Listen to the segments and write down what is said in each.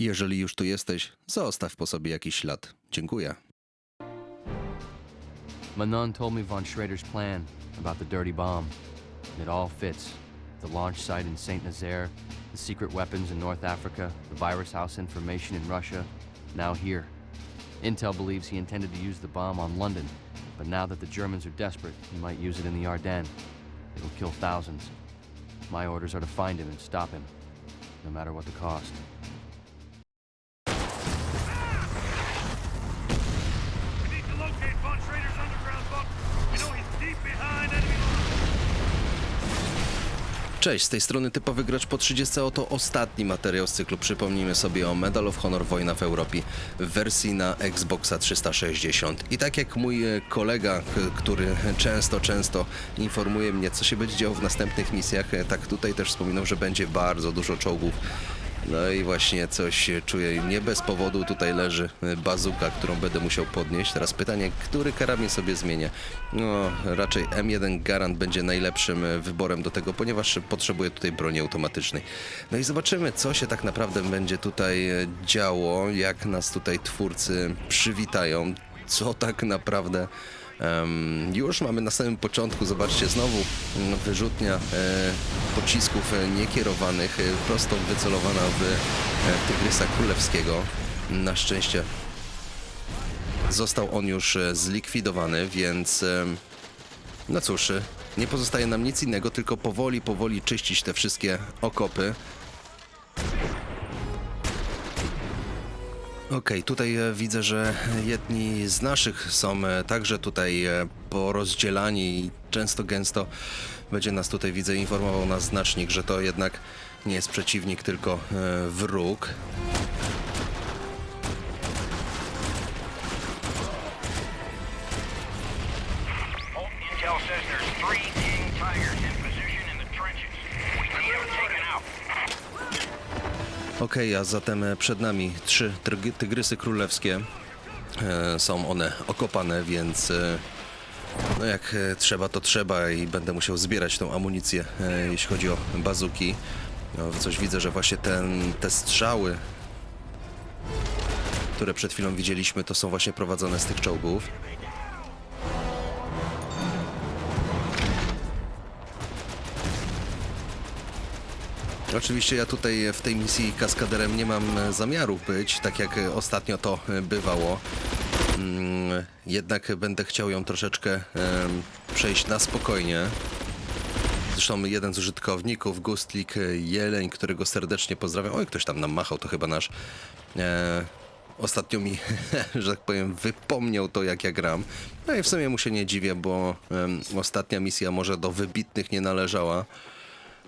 Jeżeli już tu jesteś, zostaw po sobie jakiś ślad. Dziękuję. Manon told me von Schrader's plan about the dirty bomb. It all fits. The launch site in St. Nazaire, the secret weapons in North Africa, the virus house information in Russia, now here. Intel believes he intended to use the bomb on London, but now that the Germans are desperate, he might use it in the Ardennes. It'll kill thousands. My orders are to find him and stop him, no matter what the cost. Cześć, z tej strony typowy gracz po 30. Oto ostatni materiał z cyklu. Przypomnijmy sobie o Medal of Honor Wojna w Europie w wersji na Xboxa 360. I tak jak mój e, kolega, który często, często informuje mnie, co się będzie działo w następnych misjach, e, tak tutaj też wspominał, że będzie bardzo dużo czołgów. No i właśnie coś czuję. Nie bez powodu tutaj leży bazuka, którą będę musiał podnieść. Teraz pytanie, który karabin sobie zmienię? No, raczej M1 Garant będzie najlepszym wyborem do tego, ponieważ potrzebuję tutaj broni automatycznej. No i zobaczymy, co się tak naprawdę będzie tutaj działo, jak nas tutaj twórcy przywitają, co tak naprawdę już mamy na samym początku, zobaczcie, znowu wyrzutnia e, pocisków e, niekierowanych, e, prosto wycelowana w Tygrysa Królewskiego. Na szczęście został on już zlikwidowany, więc no cóż, nie pozostaje nam nic innego, tylko powoli, powoli czyścić te wszystkie okopy. Okej, tutaj e, widzę, że jedni z naszych są e, także tutaj e, porozdzielani i często gęsto będzie nas tutaj, widzę, informował nas znacznik, że to jednak nie jest przeciwnik, tylko wróg. Okej, a zatem przed nami trzy tygrysy królewskie. E, są one okopane, więc e, no jak e, trzeba, to trzeba i będę musiał zbierać tą amunicję, jeśli chodzi o bazuki. No, coś widzę, że właśnie ten, te strzały, które przed chwilą widzieliśmy, to są właśnie prowadzone z tych czołgów. Oczywiście ja tutaj w tej misji kaskaderem nie mam e, zamiaru być, tak jak e, ostatnio to e, bywało. Mm, Jednak będę chciał ją troszeczkę przejść na spokojnie. Zresztą jeden z użytkowników, Gustlik e, Jeleń, którego serdecznie pozdrawiam. Oj, ktoś tam nam machał, to chyba nasz. E, ostatnio mi, że tak powiem, wypomniał to, jak ja gram. No i w sumie mu się nie dziwię, bo em, ostatnia misja może do wybitnych nie należała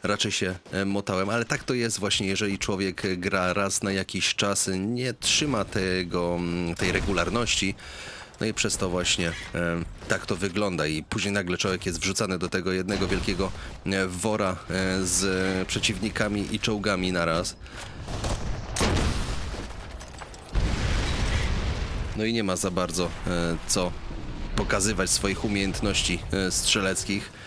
raczej się e, motałem, ale tak to jest właśnie, jeżeli człowiek gra raz na jakiś czas, nie trzyma tego, mm, tej regularności, no i przez to właśnie e, tak to wygląda i później nagle człowiek jest wrzucany do tego jednego wielkiego e, wora e, z przeciwnikami i czołgami naraz. No i nie ma za bardzo e, co pokazywać swoich umiejętności e, strzeleckich.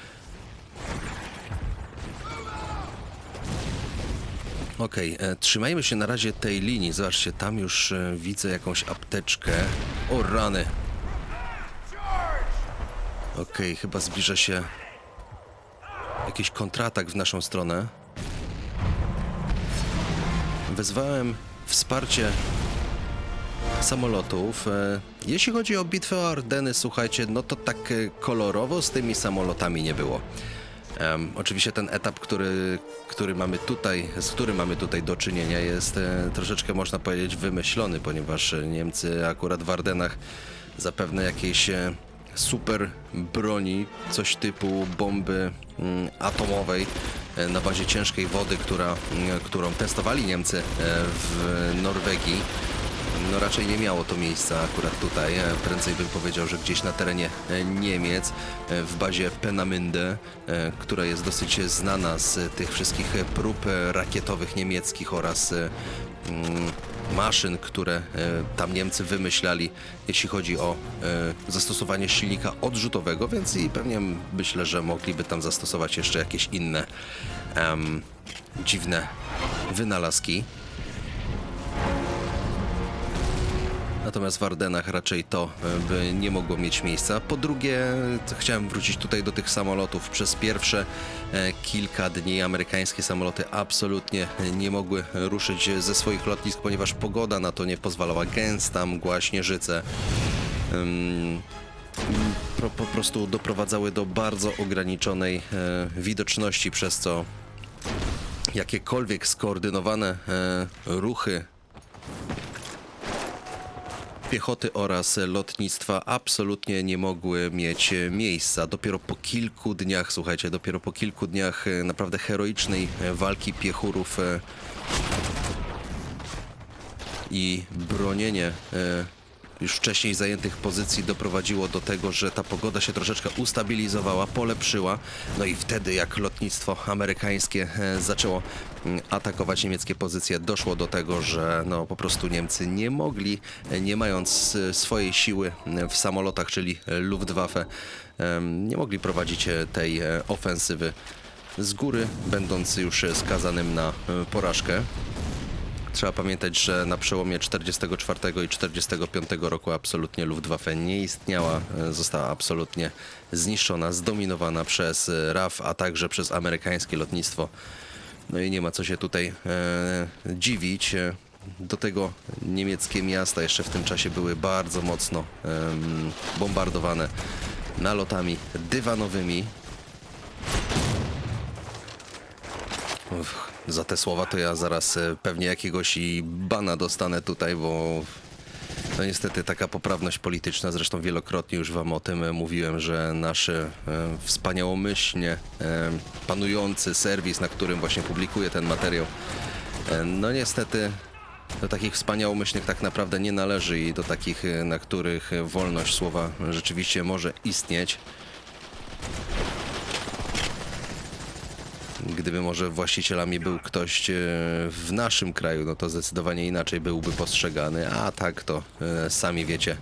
Okej, e, trzymajmy się na razie tej linii. Zobaczcie, tam już e, widzę jakąś apteczkę. O rany! Okej, chyba zbliża się jakiś kontratak w naszą stronę. Wezwałem wsparcie samolotów. E, Jeśli chodzi o bitwę o Ardeny, słuchajcie, no to tak e, kolorowo z tymi samolotami nie było. Em, oczywiście ten etap, który, który mamy tutaj, z którym mamy tutaj do czynienia, jest e, troszeczkę można powiedzieć wymyślony, ponieważ e, Niemcy akurat w Ardenach zapewne jakiejś e, super broni, coś typu bomby mm, atomowej e, na bazie ciężkiej wody, która, mm, którą testowali Niemcy e, w Norwegii. No raczej nie miało to miejsca akurat tutaj. E, Prędzej bym powiedział, że gdzieś na terenie e, Niemiec, e, w bazie Penamynde, e, która jest dosyć znana z tych wszystkich prób rakietowych niemieckich oraz mm, maszyn, które tam Niemcy wymyślali, jeśli chodzi o zastosowanie silnika odrzutowego, więc i pewnie myślę, że mogliby tam zastosować jeszcze jakieś inne em, dziwne wynalazki. Natomiast w Ardenach raczej to e, by nie mogło mieć miejsca. Po drugie, chciałem wrócić tutaj do tych samolotów. Przez pierwsze e, kilka dni amerykańskie samoloty absolutnie nie mogły ruszyć ze swoich lotnisk, ponieważ pogoda na to nie pozwalała. Gęsta mgła, śnieżyce. Ym, pro, po prostu doprowadzały do bardzo ograniczonej e, widoczności, przez co jakiekolwiek skoordynowane e, ruchy piechoty oraz lotnictwa absolutnie nie mogły mieć miejsca. Dopiero po kilku dniach, słuchajcie, dopiero po kilku dniach e, naprawdę heroicznej walki piechurów e, i bronienie e, już wcześniej zajętych pozycji doprowadziło do tego, że ta pogoda się troszeczkę ustabilizowała, polepszyła. No i wtedy, jak lotnictwo amerykańskie e, zaczęło mm, atakować niemieckie pozycje, doszło do tego, że no po prostu Niemcy nie mogli, e, nie mając e, swojej siły w samolotach, czyli Luftwaffe, nie mogli prowadzić tej ofensywy z góry, będąc już skazanym na porażkę. Trzeba pamiętać, że na przełomie 44 i 45 roku absolutnie Luftwaffe nie istniała, e, została absolutnie zniszczona, zdominowana przez e, RAF, a także przez amerykańskie lotnictwo. No i nie ma co się tutaj e, dziwić. E, Do tego niemieckie miasta jeszcze w tym czasie były bardzo mocno em, bombardowane nalotami dywanowymi, Uff, za te słowa to ja zaraz e, pewnie jakiegoś i bana dostanę tutaj, bo no niestety taka poprawność polityczna, zresztą wielokrotnie już wam o tym e, mówiłem, że nasz e, wspaniałomyślnie e, panujący serwis, na którym właśnie publikuję ten materiał, e, no niestety do takich wspaniałomyślnych tak naprawdę nie należy i do takich, e, na których wolność słowa rzeczywiście może istnieć. Gdyby może właścicielami był ktoś e, w naszym kraju, no to zdecydowanie inaczej byłby postrzegany, a tak to e, sami wiecie,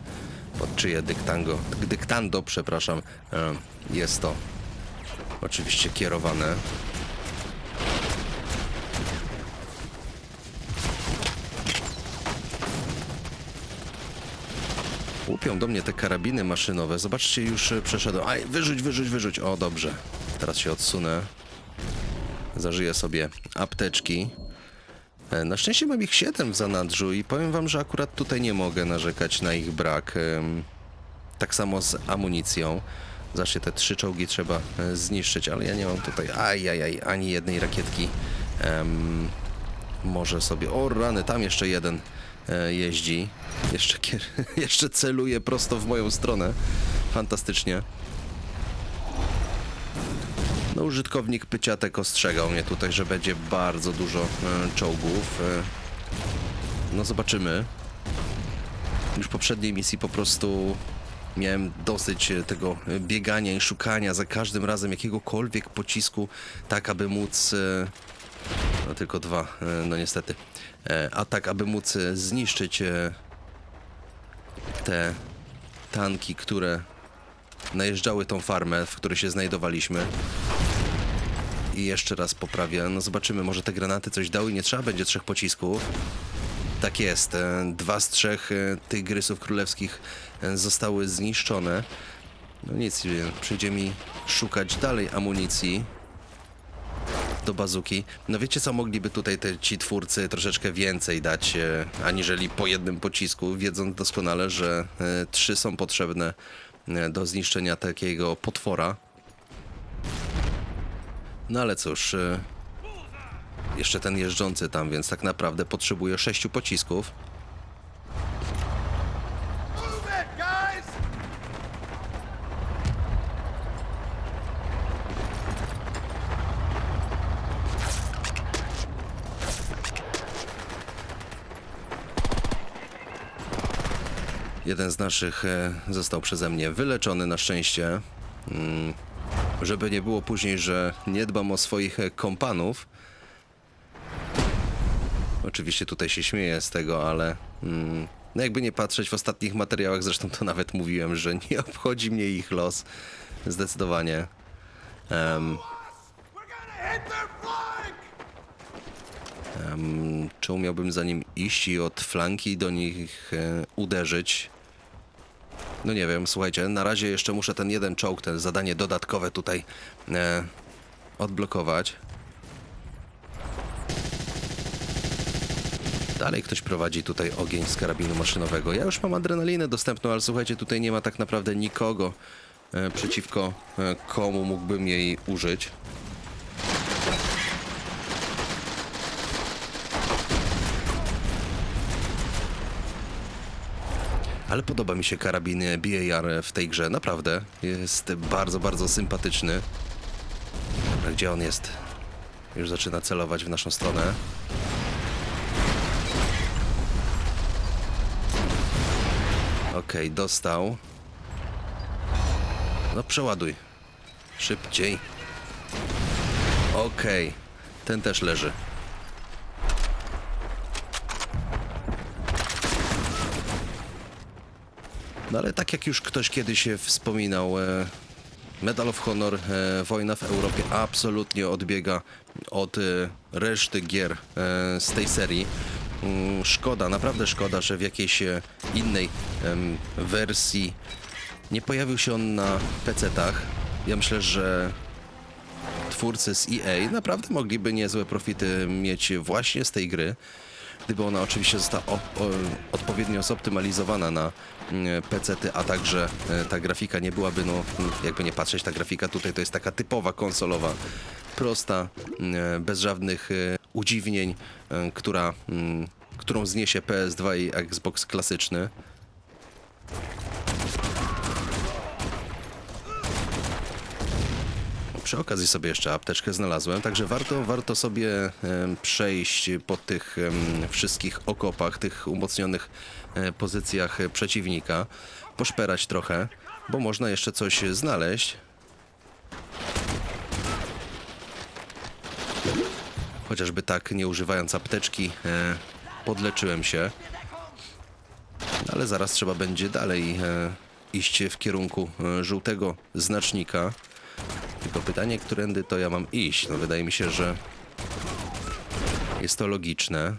pod czyje dyktango, dyktando, przepraszam, e, jest to oczywiście kierowane. Łupią do mnie te karabiny maszynowe. Zobaczcie, już przeszedłem. Aj, wyrzuć, wyrzuć, wyrzuć. O, dobrze. Teraz się odsunę. Zażyję sobie apteczki. E, Na szczęście mam ich 7 w zanadrzu i powiem wam, że akurat tutaj nie mogę narzekać na ich brak. Tak samo z amunicją. Zobaczcie, te trzy czołgi trzeba e, zniszczyć, ale ja nie mam tutaj ajajaj, ani jednej rakietki. Em, może sobie... O rany, tam jeszcze jeden e, jeździ. Jeszcze, jeszcze celuje prosto w moją stronę. Fantastycznie. No, użytkownik Pyciatek ostrzegał mnie tutaj, że będzie bardzo dużo e, czołgów. E, no zobaczymy. Już w poprzedniej misji po prostu miałem dosyć e, tego e, biegania i szukania za każdym razem jakiegokolwiek pocisku, tak aby móc... E, no tylko dwa, e, no niestety. E, a tak, aby móc e, zniszczyć e, te tanki, które najeżdżały tą farmę, w której się znajdowaliśmy. I jeszcze raz poprawię. No zobaczymy, może te granaty coś dały. Nie trzeba będzie trzech pocisków. Tak jest. e, Dwa z trzech e, tygrysów królewskich e, zostały zniszczone. No nic, przyjdzie mi szukać dalej amunicji do bazuki. No wiecie co, mogliby tutaj te, ci twórcy troszeczkę więcej dać, aniżeli po jednym pocisku, wiedząc doskonale, że trzy są potrzebne do zniszczenia takiego potwora. No ale cóż, e, jeszcze ten jeżdżący tam, więc tak naprawdę potrzebuje sześciu pocisków. Jeden z naszych e, został przeze mnie wyleczony na szczęście. Żeby nie było później, że nie dbam o swoich kompanów. Oczywiście tutaj się śmieję z tego, ale mm, no jakby nie patrzeć w ostatnich materiałach, zresztą to nawet mówiłem, że nie obchodzi mnie ich los. Zdecydowanie. Flank! Em, czy umiałbym za nim iść i od flanki do nich e, uderzyć? No nie wiem, słuchajcie, na razie jeszcze muszę ten jeden czołg, ten zadanie dodatkowe tutaj e, odblokować. Dalej ktoś prowadzi tutaj ogień z karabinu maszynowego. Ja już mam adrenalinę dostępną, ale słuchajcie, tutaj nie ma tak naprawdę nikogo, e, przeciwko e, komu mógłbym jej użyć. Ale podoba mi się karabin BAR w tej grze, naprawdę. Jest bardzo, bardzo sympatyczny. Dobra, gdzie on jest? Już zaczyna celować w naszą stronę. Okej, dostał. No przeładuj. Szybciej. Okej, ten też leży. No ale tak jak już ktoś kiedyś wspominał, e, Medal of Honor, e, wojna w Europie absolutnie odbiega od e, reszty gier z tej serii. Mm, Szkoda, naprawdę szkoda, że w jakiejś innej wersji nie pojawił się on na PC-tach. Ja myślę, że twórcy z EA naprawdę mogliby niezłe profity mieć właśnie z tej gry, gdyby ona oczywiście została odpowiednio zoptymalizowana na PC, a także e, ta grafika nie byłaby, no jakby nie patrzeć, ta grafika tutaj to jest taka typowa konsolowa, prosta, e, bez żadnych e, udziwnień, która, mm, którą zniesie PS2 i Xbox klasyczny. Przy okazji sobie jeszcze apteczkę znalazłem, także warto, warto sobie przejść po tych wszystkich okopach, tych umocnionych e, pozycjach przeciwnika, poszperać trochę, bo można jeszcze coś znaleźć. Chociażby tak, nie używając apteczki, e, podleczyłem się. Ale zaraz trzeba będzie dalej e, iść w kierunku żółtego znacznika. Tylko pytanie, którędy to ja mam iść? No wydaje mi się, że jest to logiczne.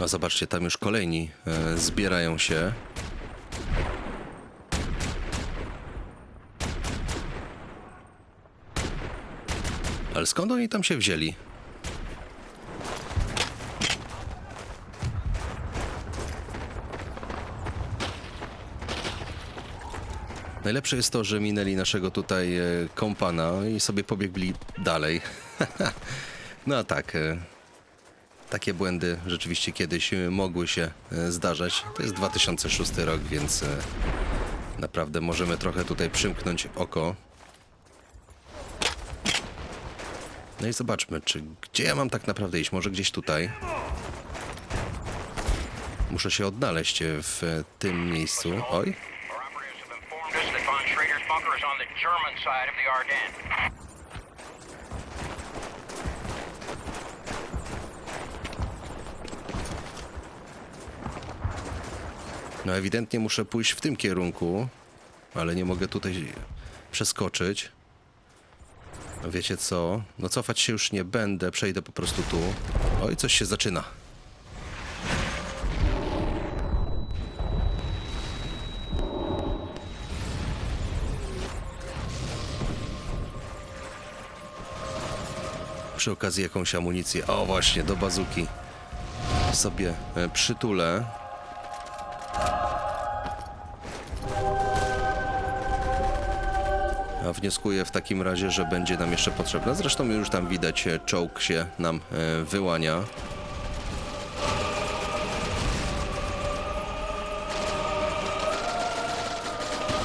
A zobaczcie, tam już kolejni e, zbierają się. Ale skąd oni tam się wzięli? Najlepsze jest to, że minęli naszego tutaj e, kompana i sobie pobiegli dalej. no a tak, e, takie błędy rzeczywiście kiedyś e, mogły się zdarzać. To jest 2006 rok, więc naprawdę możemy trochę tutaj przymknąć oko. No i zobaczmy, czy gdzie ja mam tak naprawdę iść? Może gdzieś tutaj? Muszę się odnaleźć w tym miejscu. Oj, German side of the Ardennes. No ewidentnie muszę pójść w tym kierunku, ale nie mogę tutaj przeskoczyć. No wiecie co? No cofać się już nie będę, przejdę po prostu tu. Oj, coś się zaczyna. Przy okazji jakąś amunicję. O właśnie, do bazuki sobie e, przytulę. A wnioskuję w takim razie, że będzie nam jeszcze potrzebna. Zresztą już tam widać, e, czołg się nam e, wyłania.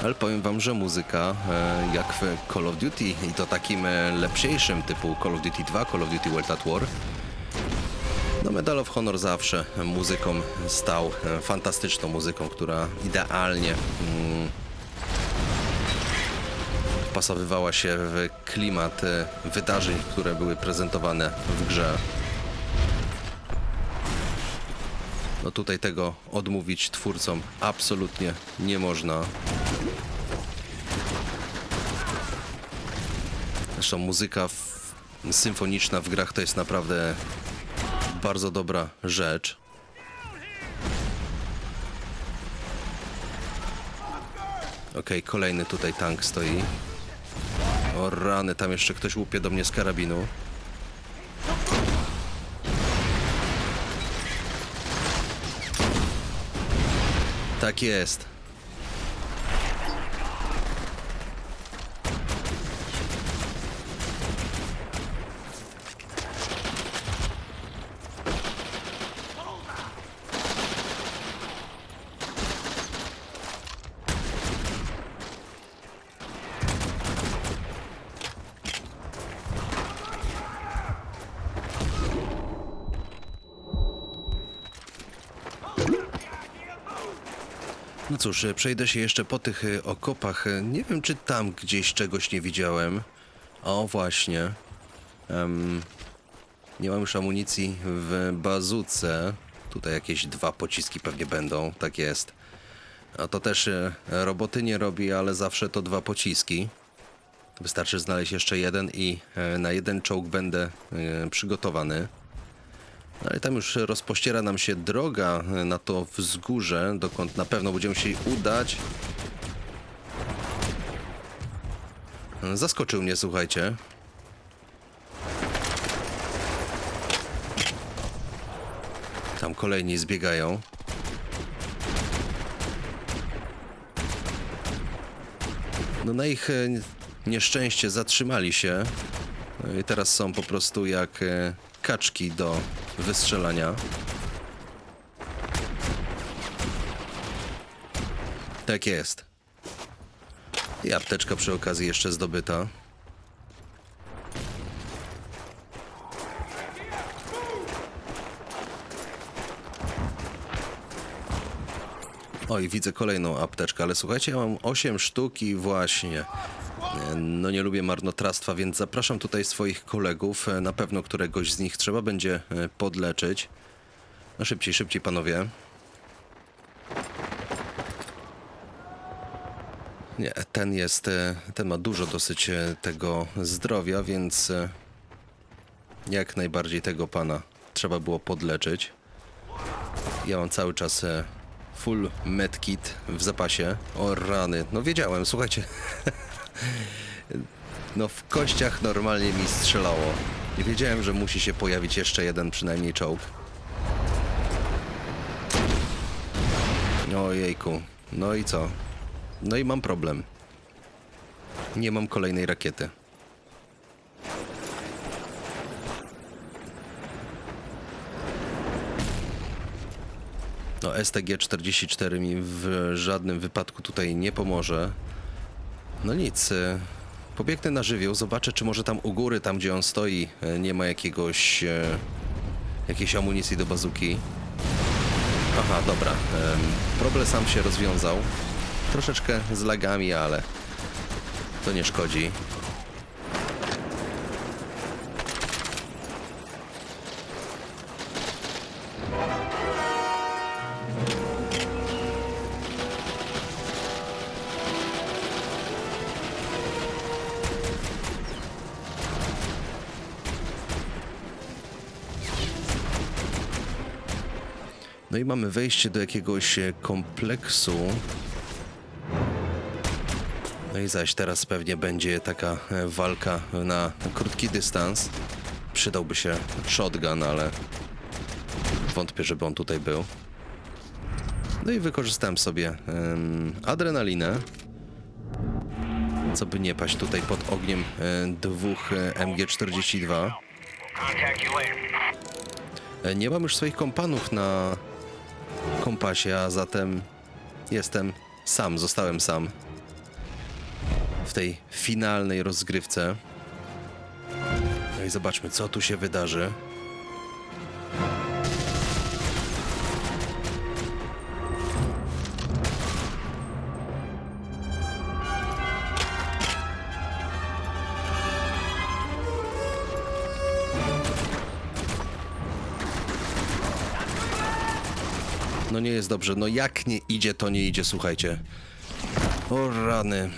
Ale powiem wam, że muzyka, e, jak w Call of Duty i to takim e, lepsiejszym typu Call of Duty 2, Call of Duty World at War, no Medal of Honor zawsze muzyką stał, e, fantastyczną muzyką, która idealnie mm, wpasowywała się w klimat wydarzeń, które były prezentowane w grze. No tutaj tego odmówić twórcom absolutnie nie można. Zresztą muzyka w, symfoniczna w grach to jest naprawdę bardzo dobra rzecz. Okej, kolejny tutaj tank stoi. O rany, tam jeszcze ktoś łupie do mnie z karabinu. Tak jest. No cóż, przejdę się jeszcze po tych e, okopach. Nie wiem, czy tam gdzieś czegoś nie widziałem. O, właśnie. Em, nie mam już amunicji w bazuce. Tutaj jakieś dwa pociski pewnie będą, tak jest. A to też e, roboty nie robi, ale zawsze to dwa pociski. Wystarczy znaleźć jeszcze jeden i e, na jeden czołg będę przygotowany. No Ale tam już rozpościera nam się droga na to wzgórze, dokąd na pewno będziemy się udać. Zaskoczył mnie, słuchajcie. Tam kolejni zbiegają. No na ich e, nieszczęście zatrzymali się. I teraz są po prostu jak e, kaczki do wystrzelania. Tak jest. I apteczka przy okazji jeszcze zdobyta. Oj, widzę kolejną apteczkę, ale słuchajcie, ja mam 8 sztuk i właśnie. No nie lubię marnotrawstwa, więc zapraszam tutaj swoich kolegów. Na pewno któregoś z nich trzeba będzie e, podleczyć. No szybciej, szybciej panowie. Nie, ten jest, e, ten ma dużo dosyć e, tego zdrowia, więc jak najbardziej tego pana trzeba było podleczyć. Ja mam cały czas full medkit w zapasie. O rany, no wiedziałem, słuchajcie. No w kościach normalnie mi strzelało. I wiedziałem, że musi się pojawić jeszcze jeden przynajmniej czołg. Ojejku, no i co? No i mam problem. Nie mam kolejnej rakiety. No STG-44 mi w żadnym wypadku tutaj nie pomoże. No nic, y, pobiegnę na żywioł, zobaczę czy może tam u góry, tam gdzie on stoi, y, nie ma jakiegoś... y, jakiejś amunicji do bazuki. Aha, dobra. em, Problem sam się rozwiązał. Troszeczkę z lagami, ale to nie szkodzi. No i mamy wejście do jakiegoś e, kompleksu. No i zaś teraz pewnie będzie taka e, walka na krótki dystans. Przydałby się shotgun, ale wątpię, żeby on tutaj był. No i wykorzystałem sobie em, adrenalinę. Co by nie paść tutaj pod ogniem e, dwóch e, MG42. Contact you later. E, Nie mam już swoich kompanów na kompasie, a zatem jestem sam, zostałem sam w tej finalnej rozgrywce. No i zobaczmy, co tu się wydarzy. Jest dobrze. No jak nie idzie, to nie idzie, słuchajcie. O rany.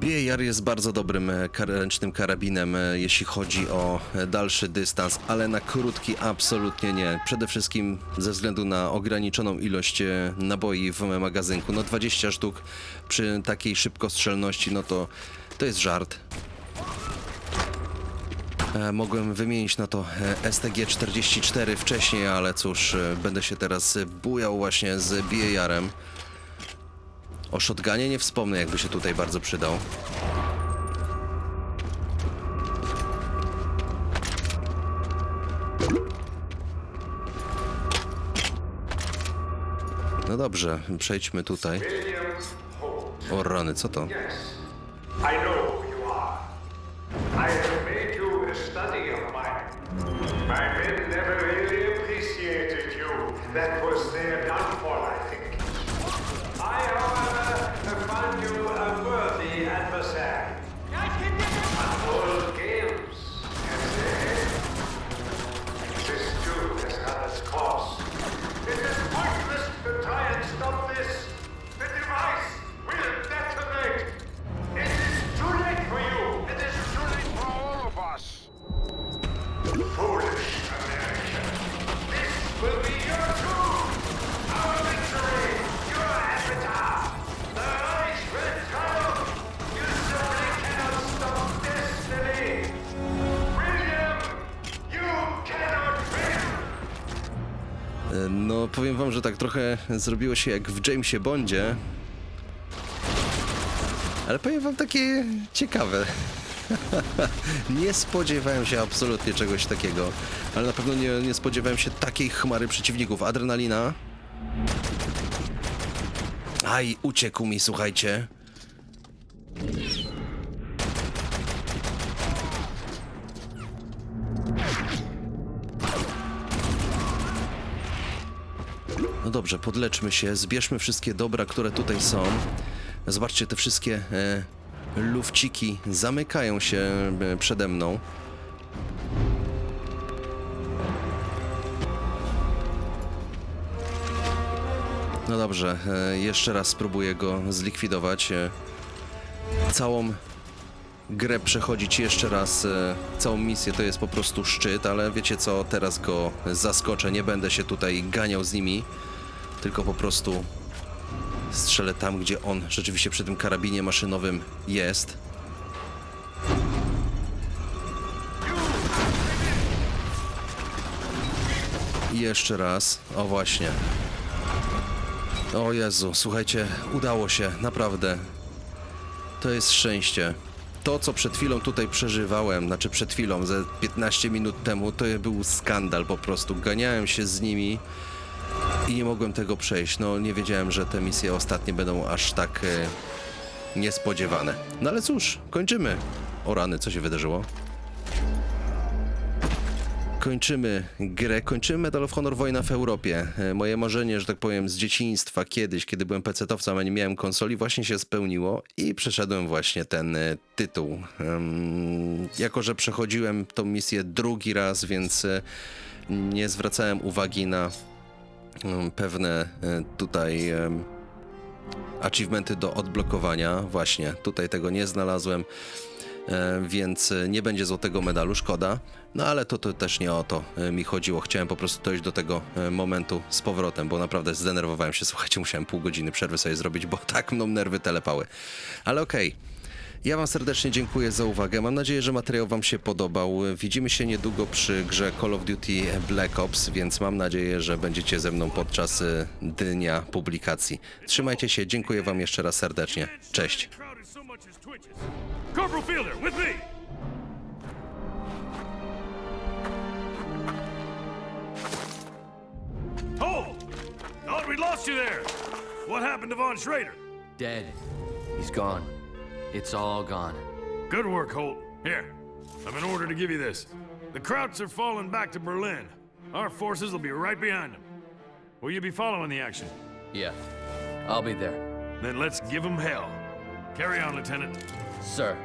BAR jest bardzo dobrym e, ręcznym karabinem, e, jeśli chodzi o e, dalszy dystans, ale na krótki absolutnie nie. Przede wszystkim ze względu na ograniczoną ilość naboi w magazynku. No 20 sztuk przy takiej szybkostrzelności, no to to jest żart. E, Mogłem wymienić na to e, STG-44 wcześniej, ale cóż, e, będę się teraz bujał właśnie z BAR-em. O shotgunie nie wspomnę, jakby się tutaj bardzo przydał. No dobrze, przejdźmy tutaj. O rany, co to? I know who you are. I that was. Że tak trochę zrobiło się jak w Jamesie Bondzie. Ale powiem wam takie ciekawe. nie spodziewałem się absolutnie czegoś takiego. Ale na pewno nie, nie spodziewałem się takiej chmary przeciwników. Adrenalina. Aj, uciekł mi, słuchajcie. No dobrze, podleczmy się, zbierzmy wszystkie dobra, które tutaj są. Zobaczcie, te wszystkie e, lufciki zamykają się e, przede mną. No dobrze, e, jeszcze raz spróbuję go zlikwidować. E, całą grę przechodzić jeszcze raz, e, całą misję to jest po prostu szczyt, ale wiecie co, teraz go zaskoczę, nie będę się tutaj ganiał z nimi, tylko po prostu strzelę tam, gdzie on rzeczywiście przy tym karabinie maszynowym jest. I jeszcze raz, o właśnie. O Jezu, słuchajcie, udało się, naprawdę. To jest szczęście. To, co przed chwilą tutaj przeżywałem, znaczy przed chwilą, ze 15 minut temu, to był skandal po prostu. Ganiałem się z nimi i nie mogłem tego przejść. No, nie wiedziałem, że te misje ostatnie będą aż tak e, niespodziewane. No ale cóż, kończymy. O rany, co się wydarzyło? Kończymy grę, kończymy Medal of Honor Wojna w Europie. E, Moje marzenie, że tak powiem, z dzieciństwa kiedyś, kiedy byłem pecetowcem, a nie miałem konsoli, właśnie się spełniło i przeszedłem właśnie ten e, tytuł. Jako, że przechodziłem tą misję drugi raz, więc e, nie zwracałem uwagi na pewne e, tutaj em, achievementy do odblokowania. Właśnie, tutaj tego nie znalazłem. E, więc e, nie będzie złotego medalu, szkoda. No ale to, to też nie o to e, mi chodziło. Chciałem po prostu dojść do tego e, momentu z powrotem, bo naprawdę zdenerwowałem się. Słuchajcie, musiałem pół godziny przerwy sobie zrobić, bo tak mną nerwy telepały. Ale okej. Ja Wam serdecznie dziękuję za uwagę. Mam nadzieję, że materiał Wam się podobał. Widzimy się niedługo przy grze Call of Duty Black Ops, więc mam nadzieję, że będziecie ze mną podczas e, dnia publikacji. Trzymajcie się, dziękuję Wam jeszcze raz serdecznie. Cześć. Thought we lost you there. What happened to Von Schrader? Dead. He's gone. It's all gone. Good work, Holt. Here, I've an order to give you this. The Krauts are falling back to Berlin. Our forces will be right behind them. Will you be following the action? Yeah. I'll be there. Then let's give them hell. Carry on, Lieutenant. Sir.